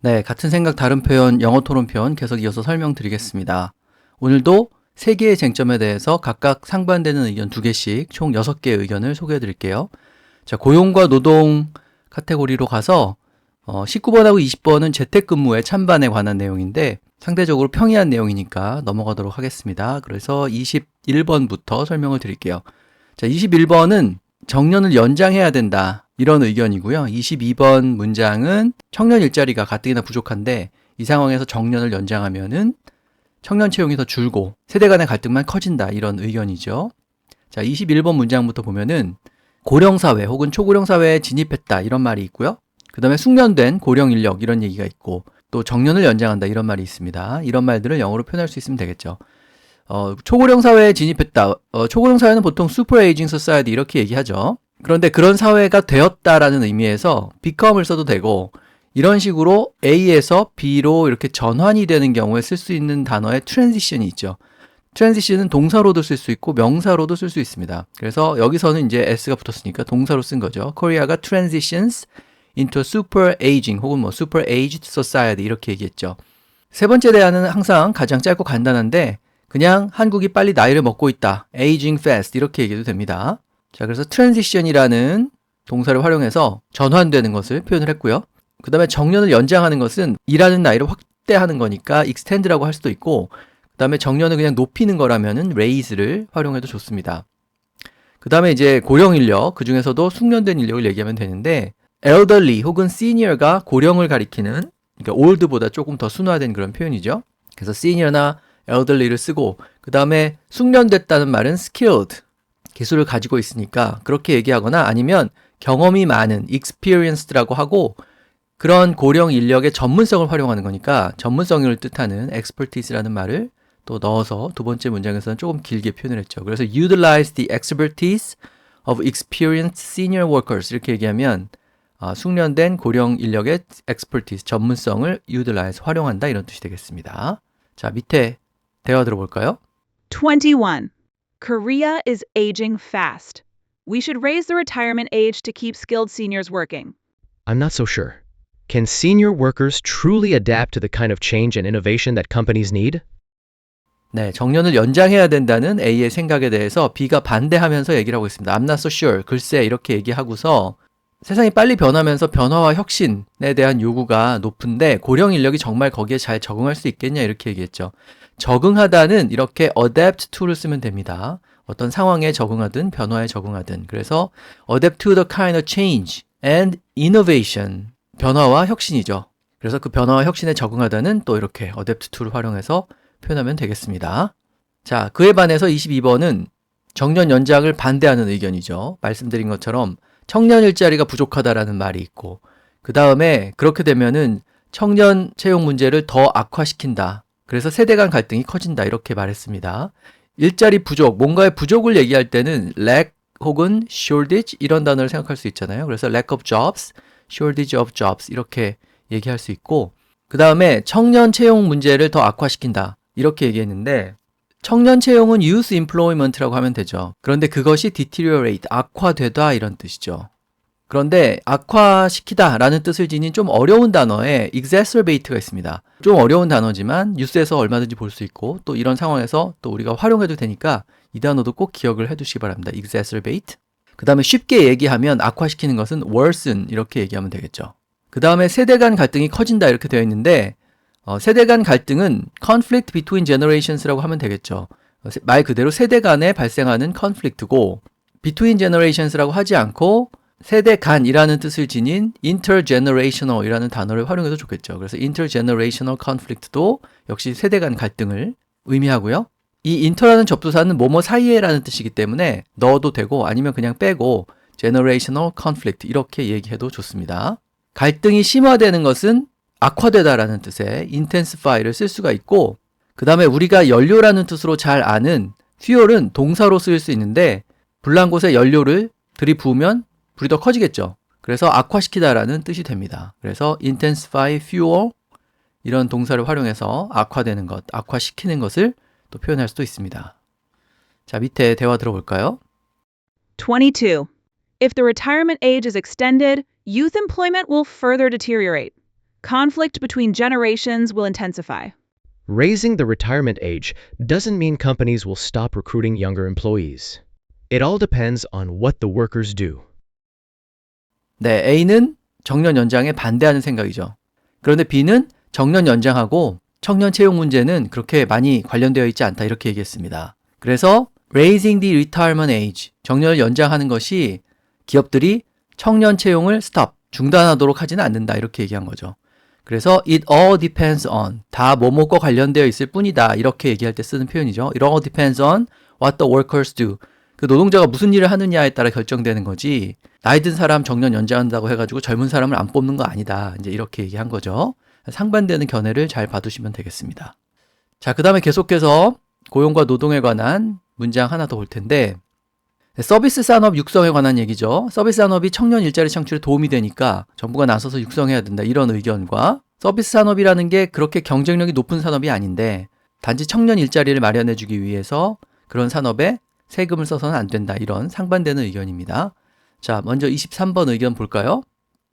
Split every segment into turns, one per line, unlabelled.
네, 같은 생각 다른 표현 영어 토론 표현 계속 이어서 설명드리겠습니다. 오늘도 세 개의 쟁점에 대해서 각각 상반되는 의견 두 개씩 총 여섯 개의 의견을 소개해 드릴게요. 자, 고용과 노동 카테고리로 가서 어, 19번하고 20번은 재택근무의 찬반에 관한 내용인데 상대적으로 평이한 내용이니까 넘어가도록 하겠습니다. 그래서 21번부터 설명을 드릴게요. 자, 21번은 정년을 연장해야 된다. 이런 의견이고요. 22번 문장은 청년 일자리가 가뜩이나 부족한데 이 상황에서 정년을 연장하면은 청년 채용이 더 줄고 세대 간의 갈등만 커진다. 이런 의견이죠. 자, 21번 문장부터 보면은 고령사회 혹은 초고령사회에 진입했다. 이런 말이 있고요. 그 다음에 숙련된 고령 인력 이런 얘기가 있고 또 정년을 연장한다. 이런 말이 있습니다. 이런 말들을 영어로 표현할 수 있으면 되겠죠. 어, 초고령 사회에 진입했다. 어, 초고령 사회는 보통 aging society 이렇게 얘기하죠. 그런데 그런 사회가 되었다라는 의미에서 become을 써도 되고 이런 식으로 A에서 B로 이렇게 전환이 되는 경우에 쓸 수 있는 단어의 transition이 있죠. transition은 동사로도 쓸 수 있고 명사로도 쓸 수 있습니다. 그래서 여기서는 이제 s가 붙었으니까 동사로 쓴 거죠. Korea가 transitions into super aging 혹은 뭐 super aged society 이렇게 얘기했죠. 세 번째 대안은 항상 가장 짧고 간단한데 그냥 한국이 빨리 나이를 먹고 있다. aging fast 이렇게 얘기해도 됩니다. 자, 그래서 transition이라는 동사를 활용해서 전환되는 것을 표현을 했고요. 그 다음에 정년을 연장하는 것은 일하는 나이를 확대하는 거니까 extend라고 할 수도 있고 그 다음에 정년을 그냥 높이는 거라면은 raise를 활용해도 좋습니다. 그 다음에 이제 고령 인력, 그 중에서도 숙련된 인력을 얘기하면 되는데 elderly 혹은 senior가 고령을 가리키는 그러니까 old보다 조금 더 순화된 그런 표현이죠. 그래서 senior나 elderly를 쓰고 그 다음에 숙련됐다는 말은 skilled 기술을 가지고 있으니까 그렇게 얘기하거나 아니면 경험이 많은 experienced라고 하고 그런 고령 인력의 전문성을 활용하는 거니까 전문성을 뜻하는 expertise라는 말을 또 넣어서 두 번째 문장에서는 조금 길게 표현을 했죠. 그래서 utilize the expertise of experienced senior workers 이렇게 얘기하면 아, 숙련된 고령 인력의 expertise 전문성을 utilize 활용한다 이런 뜻이 되겠습니다. 자 밑에 대화 들어볼까요?
21. Korea is aging fast. We should raise the retirement age to keep skilled seniors working.
I'm not so sure. Can senior workers truly adapt to the kind of change and innovation that companies need?
네, 정년을 연장해야 된다는 A의 생각에 대해서 B가 반대하면서 얘기를 하고 있습니다. I'm not so sure. 글쎄 이렇게 얘기하고서 세상이 빨리 변하면서 변화와 혁신에 대한 요구가 높은데 고령 인력이 정말 거기에 잘 적응할 수 있겠냐 이렇게 얘기했죠. 적응하다는 이렇게 adapt to를 쓰면 됩니다. 어떤 상황에 적응하든 변화에 적응하든 그래서 adapt to the kind of change and innovation 변화와 혁신이죠. 그래서 그 변화와 혁신에 적응하다는 또 이렇게 adapt to를 활용해서 표현하면 되겠습니다. 자, 그에 반해서 22번은 정년 연장을 반대하는 의견이죠. 말씀드린 것처럼 청년 일자리가 부족하다라는 말이 있고 그 다음에 그렇게 되면은 청년 채용 문제를 더 악화시킨다. 그래서 세대 간 갈등이 커진다. 이렇게 말했습니다. 일자리 부족, 뭔가의 부족을 얘기할 때는 lack 혹은 shortage 이런 단어를 생각할 수 있잖아요. 그래서 lack of jobs, shortage of jobs 이렇게 얘기할 수 있고 그 다음에 청년 채용 문제를 더 악화시킨다. 이렇게 얘기했는데 청년 채용은 youth employment라고 하면 되죠. 그런데 그것이 deteriorate, 악화되다 이런 뜻이죠. 그런데 악화시키다 라는 뜻을 지닌 좀 어려운 단어에 exacerbate가 있습니다. 좀 어려운 단어지만 뉴스에서 얼마든지 볼 수 있고 또 이런 상황에서 또 우리가 활용해도 되니까 이 단어도 꼭 기억을 해 두시기 바랍니다. exacerbate. 그 다음에 쉽게 얘기하면 악화시키는 것은 worsen 이렇게 얘기하면 되겠죠. 그 다음에 세대 간 갈등이 커진다 이렇게 되어 있는데 어, 세대 간 갈등은 conflict between generations라고 하면 되겠죠. 어, 말 그대로 세대 간에 발생하는 conflict고 between generations라고 하지 않고 세대 간이라는 뜻을 지닌 intergenerational이라는 단어를 활용해도 좋겠죠. 그래서 intergenerational conflict도 역시 세대 간 갈등을 의미하고요. 이 inter라는 접두사는 뭐뭐 사이에라는 뜻이기 때문에 넣어도 되고 아니면 그냥 빼고 generational conflict 이렇게 얘기해도 좋습니다. 갈등이 심화되는 것은 악화되다라는 뜻의 intensify를 쓸 수가 있고 그 다음에 우리가 연료라는 뜻으로 잘 아는 fuel은 동사로 쓰일 수 있는데 불난 곳에 연료를 들이부으면 불이 더 커지겠죠. 그래서 악화시키다라는 뜻이 됩니다. 그래서 intensify fuel 이런 동사를 활용해서 악화되는 것, 악화시키는 것을 또 표현할 수도 있습니다. 자, 밑에 대화 들어볼까요?
22. If the retirement age is extended, youth employment will further deteriorate. conflict between generations will intensify.
Raising the retirement age doesn't mean companies will stop recruiting younger employees. It all depends on what the workers do.
네, A는 정년 연장에 반대하는 생각이죠. 그런데 B는 정년 연장하고 청년 채용 문제는 그렇게 많이 관련되어 있지 않다 이렇게 얘기했습니다. 그래서 raising the retirement age, 정년을 연장하는 것이 기업들이 청년 채용을 stop, 중단하도록 하지는 않는다 이렇게 얘기한 거죠. 그래서 it all depends on 다 뭐뭐과 관련되어 있을 뿐이다 이렇게 얘기할 때 쓰는 표현이죠. It all depends on what the workers do. 그 노동자가 무슨 일을 하느냐에 따라 결정되는 거지. 나이 든 사람 정년 연장한다고 해가지고 젊은 사람을 안 뽑는 거 아니다. 이제 이렇게 얘기한 거죠. 상반되는 견해를 잘 봐두시면 되겠습니다. 자, 그 다음에 계속해서 고용과 노동에 관한 문장 하나 더볼 텐데, 서비스 산업 육성에 관한 얘기죠. 서비스 산업이 청년 일자리 창출에 도움이 되니까 정부가 나서서 육성해야 된다. 이런 의견과 서비스 산업이라는 게 그렇게 경쟁력이 높은 산업이 아닌데 단지 청년 일자리를 마련해 주기 위해서 그런 산업에 세금을 써서는 안 된다. 이런 상반되는 의견입니다. 자, 먼저 23번 의견 볼까요?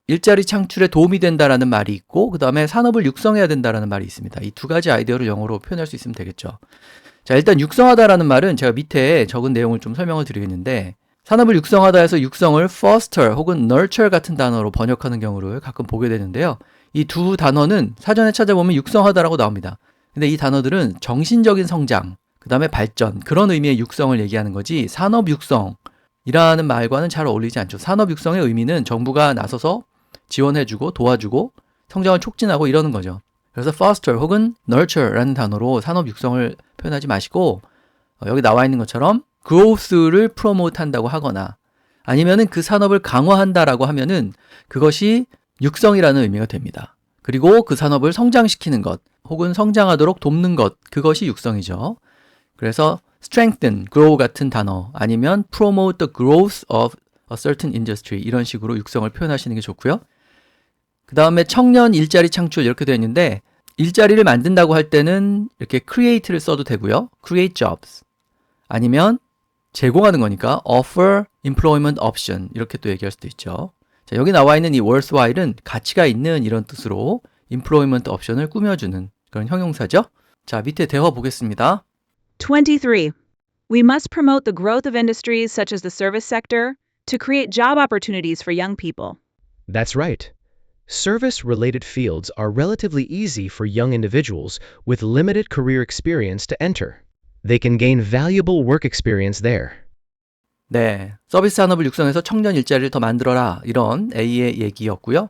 일자리 창출에 도움이 된다라는 말이 있고 그 다음에 산업을 육성해야 된다라는 말이 있습니다. 이 두 가지 아이디어를 영어로 표현할 수 있으면 되겠죠. 자, 일단 육성하다라는 말은 제가 밑에 적은 내용을 좀 설명을 드리겠는데 산업을 육성하다 해서 육성을 foster 혹은 nurture 같은 단어로 번역하는 경우를 가끔 보게 되는데요. 이 두 단어는 사전에 찾아보면 육성하다라고 나옵니다. 근데 이 단어들은 정신적인 성장, 그 다음에 발전, 그런 의미의 육성을 얘기하는 거지 산업 육성이라는 말과는 잘 어울리지 않죠. 산업 육성의 의미는 정부가 나서서 지원해주고 도와주고 성장을 촉진하고 이러는 거죠. 그래서 foster 혹은 nurture라는 단어로 산업 육성을 표현하지 마시고 어, 여기 나와 있는 것처럼 growth를 promote 한다고 하거나 아니면은 그 산업을 강화한다라고 하면은 그것이 육성이라는 의미가 됩니다. 그리고 그 산업을 성장시키는 것 혹은 성장하도록 돕는 것 그것이 육성이죠. 그래서 strengthen, grow 같은 단어 아니면 promote the growth of a certain industry 이런 식으로 육성을 표현하시는 게 좋고요. 그 다음에 청년 일자리 창출 이렇게 되어 있는데 일자리를 만든다고 할 때는 이렇게 create를 써도 되고요. create jobs 아니면 제공하는 거니까 offer employment option 이렇게 또 얘기할 수도 있죠. 자, 여기 나와 있는 이 worthwhile은 가치가 있는 이런 뜻으로 employment option을 꾸며주는 그런 형용사죠. 자, 밑에 대화 보겠습니다.
23. We must promote the growth of industries such as the service sector to create job opportunities for young people.
That's right. Service related fields are relatively easy for young individuals with limited career experience to enter. They can gain valuable work experience there.
네, 서비스 산업을 육성해서 청년 일자리를 더 만들어라 이런 A의 얘기였고요.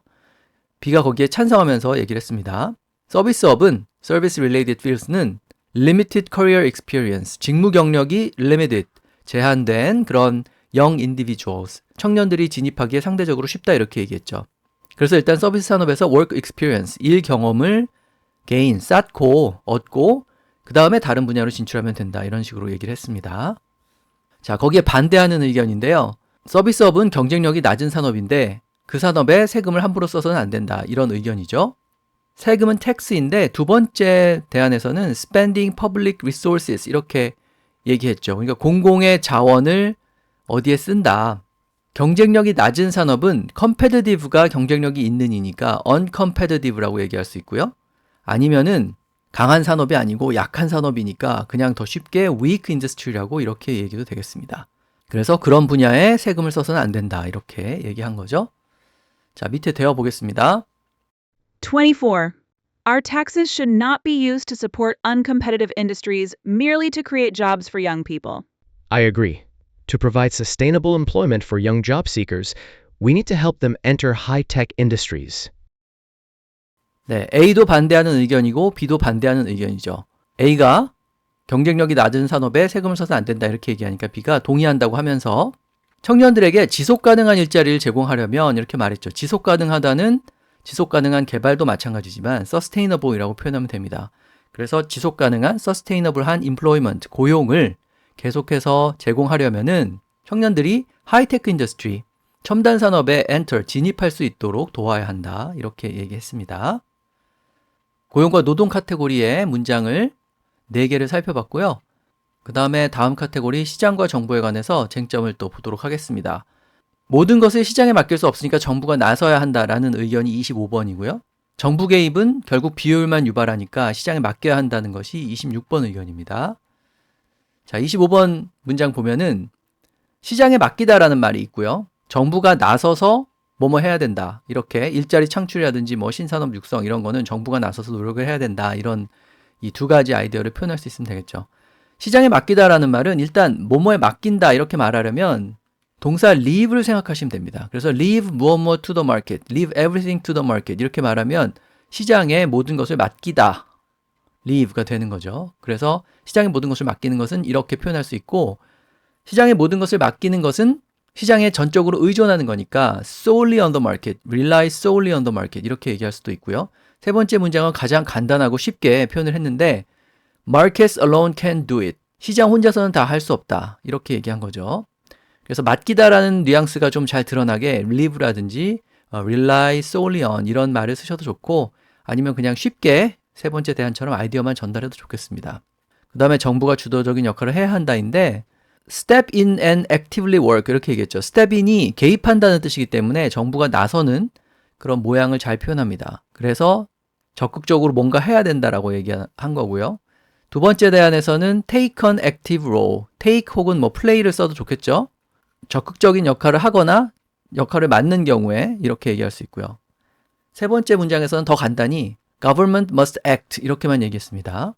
B가 거기에 찬성하면서 얘기를 했습니다. 서비스업은 Service Related Fields는 Limited Career Experience, 직무 경력이 limited, 제한된 그런 young individuals, 청년들이 진입하기에 상대적으로 쉽다 이렇게 얘기했죠. 그래서 일단 서비스 산업에서 work experience, 일 경험을 gain, 쌓고, 얻고 그 다음에 다른 분야로 진출하면 된다 이런 식으로 얘기를 했습니다. 자, 거기에 반대하는 의견인데요. 서비스업은 경쟁력이 낮은 산업인데 그 산업에 세금을 함부로 써서는 안 된다. 이런 의견이죠. 세금은 텍스인데 두 번째 대안에서는 spending public resources 이렇게 얘기했죠. 그러니까 공공의 자원을 어디에 쓴다. 경쟁력이 낮은 산업은 competitive가 경쟁력이 있는 이니까 uncompetitive라고 얘기할 수 있고요. 아니면은 강한 산업이 아니고 약한 산업이니까 그냥 더 쉽게 weak industry라고 이렇게 얘기도 되겠습니다. 그래서 그런 분야에 세금을 써서는 안 된다. 이렇게 얘기한 거죠. 자, 밑에 대화 보겠습니다.
24. Our taxes should not be used to support uncompetitive industries merely to create jobs for young people.
I agree. To provide sustainable employment for young job seekers, we need to help them enter high tech industries.
네, A도 반대하는 의견이고 B도 반대하는 의견이죠. A가 경쟁력이 낮은 산업에 세금을 써서 안 된다 이렇게 얘기하니까 B가 동의한다고 하면서 청년들에게 지속 가능한 일자리를 제공하려면 이렇게 말했죠. 지속 가능하다는 지속 가능한 개발도 마찬가지지만 sustainable이라고 표현하면 됩니다. 그래서 지속 가능한 sustainable한 employment 고용을 계속해서 제공하려면은 청년들이 하이테크 인더스트리 첨단 산업에 enter 진입할 수 있도록 도와야 한다. 이렇게 얘기했습니다. 고용과 노동 카테고리의 문장을 4개를 살펴봤고요. 그 다음에 다음 카테고리 시장과 정부에 관해서 쟁점을 또 보도록 하겠습니다. 모든 것을 시장에 맡길 수 없으니까 정부가 나서야 한다라는 의견이 25번이고요. 정부 개입은 결국 비효율만 유발하니까 시장에 맡겨야 한다는 것이 26번 의견입니다. 자, 25번 문장 보면은 시장에 맡기다라는 말이 있고요. 정부가 나서서 뭐뭐 해야 된다. 이렇게 일자리 창출이라든지 뭐 신산업 육성 이런 거는 정부가 나서서 노력을 해야 된다. 이런 이 두 가지 아이디어를 표현할 수 있으면 되겠죠. 시장에 맡기다라는 말은 일단 뭐뭐에 맡긴다 이렇게 말하려면 동사 leave를 생각하시면 됩니다. 그래서 leave 무엇 무엇 to the market, leave everything to the market 이렇게 말하면 시장에 모든 것을 맡기다. leave가 되는 거죠. 그래서 시장에 모든 것을 맡기는 것은 이렇게 표현할 수 있고 시장에 모든 것을 맡기는 것은 시장에 전적으로 의존하는 거니까 solely on the market, rely solely on the market 이렇게 얘기할 수도 있고요. 세 번째 문장은 가장 간단하고 쉽게 표현을 했는데 markets alone can do it. 시장 혼자서는 다 할 수 없다. 이렇게 얘기한 거죠. 그래서 맡기다라는 뉘앙스가 좀 잘 드러나게 live라든지 어, rely solely on 이런 말을 쓰셔도 좋고 아니면 그냥 쉽게 세 번째 대안처럼 아이디어만 전달해도 좋겠습니다. 그 다음에 정부가 주도적인 역할을 해야 한다인데 step in and actively work 이렇게 얘기했죠. step in이 개입한다는 뜻이기 때문에 정부가 나서는 그런 모양을 잘 표현합니다. 그래서 적극적으로 뭔가 해야 된다라고 얘기한 거고요. 두 번째 대안에서는 take an active role, take 혹은 뭐 play를 써도 좋겠죠. 적극적인 역할을 하거나 역할을 맡는 경우에 이렇게 얘기할 수 있고요. 세 번째 문장에서는 더 간단히 government must act 이렇게만 얘기했습니다.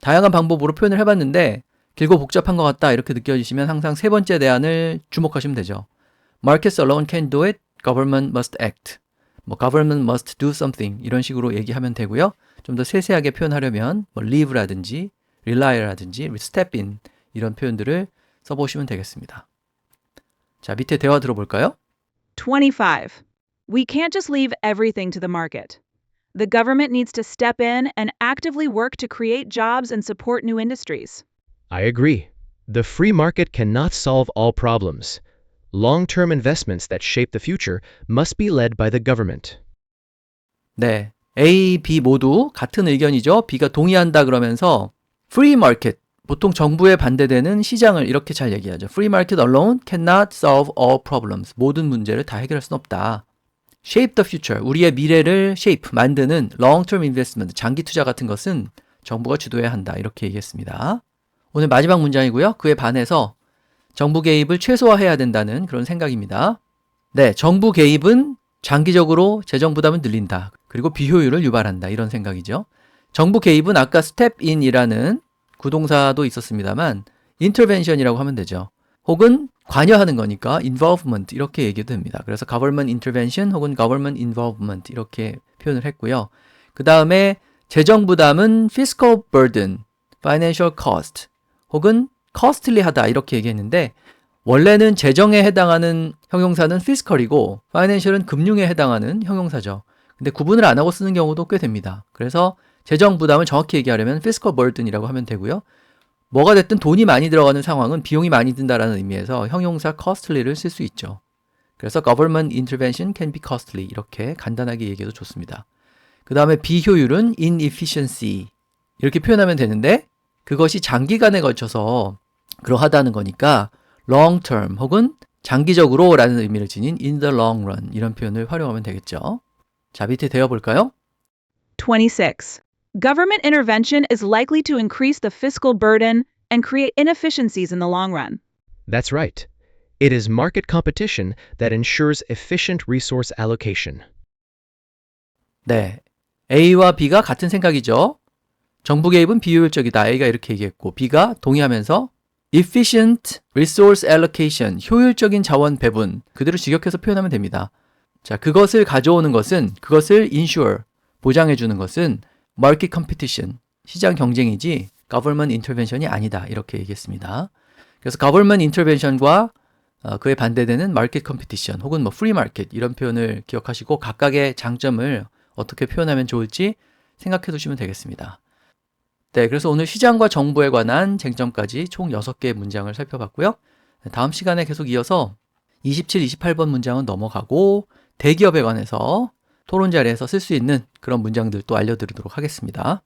다양한 방법으로 표현을 해봤는데 길고 복잡한 것 같다 이렇게 느껴지시면 항상 세 번째 대안을 주목하시면 되죠. Markets alone can do it, government must act. 뭐 government must do something 이런 식으로 얘기하면 되고요. 좀 더 세세하게 표현하려면 뭐 leave라든지 rely라든지 step in 이런 표현들을 써보시면 되겠습니다. 자, 밑에 대화 들어볼까요?
25. We can't just leave everything to the market. The government needs to step in and actively work to create jobs and support new industries.
I agree. The free market cannot solve all problems. Long term investments that shape the future must be led by the government.
네. A, B 모두 같은 의견이죠. B가 동의한다 그러면서 free market 보통 정부에 반대되는 시장을 이렇게 잘 얘기하죠. Free market alone cannot solve all problems. 모든 문제를 다 해결할 수는 없다. Shape the future. 우리의 미래를 shape, 만드는 long-term investment, 장기 투자 같은 것은 정부가 주도해야 한다. 이렇게 얘기했습니다. 오늘 마지막 문장이고요. 그에 반해서 정부 개입을 최소화해야 된다는 그런 생각입니다. 네, 정부 개입은 장기적으로 재정 부담을 늘린다. 그리고 비효율을 유발한다. 이런 생각이죠. 정부 개입은 아까 in이라는 구동사도 있었습니다만 intervention이라고 하면 되죠. 혹은 관여하는 거니까 involvement 이렇게 얘기도 됩니다. 그래서 government intervention 혹은 government involvement 이렇게 표현을 했고요. 그 다음에 재정 부담은 fiscal burden, financial cost 혹은 costly하다 이렇게 얘기했는데 원래는 재정에 해당하는 형용사는 fiscal이고 financial은 금융에 해당하는 형용사죠. 근데 구분을 안 하고 쓰는 경우도 꽤 됩니다. 그래서 재정 부담을 정확히 얘기하려면 fiscal burden이라고 하면 되고요. 뭐가 됐든 돈이 많이 들어가는 상황은 비용이 많이 든다라는 의미에서 형용사 costly를 쓸 수 있죠. 그래서 government intervention can be costly 이렇게 간단하게 얘기해도 좋습니다. 그 다음에 비효율은 inefficiency 이렇게 표현하면 되는데 그것이 장기간에 걸쳐서 그러하다는 거니까 long term 혹은 장기적으로 라는 의미를 지닌 in the long run 이런 표현을 활용하면 되겠죠. 자, 밑에 되어 볼까요?
26. Government intervention is likely to increase the fiscal burden and create inefficiencies in the long run.
That's right. It is market competition that ensures efficient resource allocation.
네. A와 B가 같은 생각이죠. 정부 개입은 비효율적이다. A가 이렇게 얘기했고 B가 동의하면서 efficient resource allocation, 효율적인 자원 배분 그대로 직역해서 표현하면 됩니다. 자, 그것을 가져오는 것은 그것을 ensure 보장해 주는 것은 market competition 시장 경쟁이지 government intervention이 아니다. 이렇게 얘기했습니다. 그래서 government intervention과 어, 그에 반대되는 market competition 혹은 뭐 free market 이런 표현을 기억하시고 각각의 장점을 어떻게 표현하면 좋을지 생각해 두시면 되겠습니다. 네, 그래서 오늘 시장과 정부에 관한 쟁점까지 총 6개의 문장을 살펴봤고요. 네, 다음 시간에 계속 이어서 27, 28번 문장은 넘어가고 대기업에 관해서 토론 자리에서 쓸 수 있는 그런 문장들 또 알려드리도록 하겠습니다.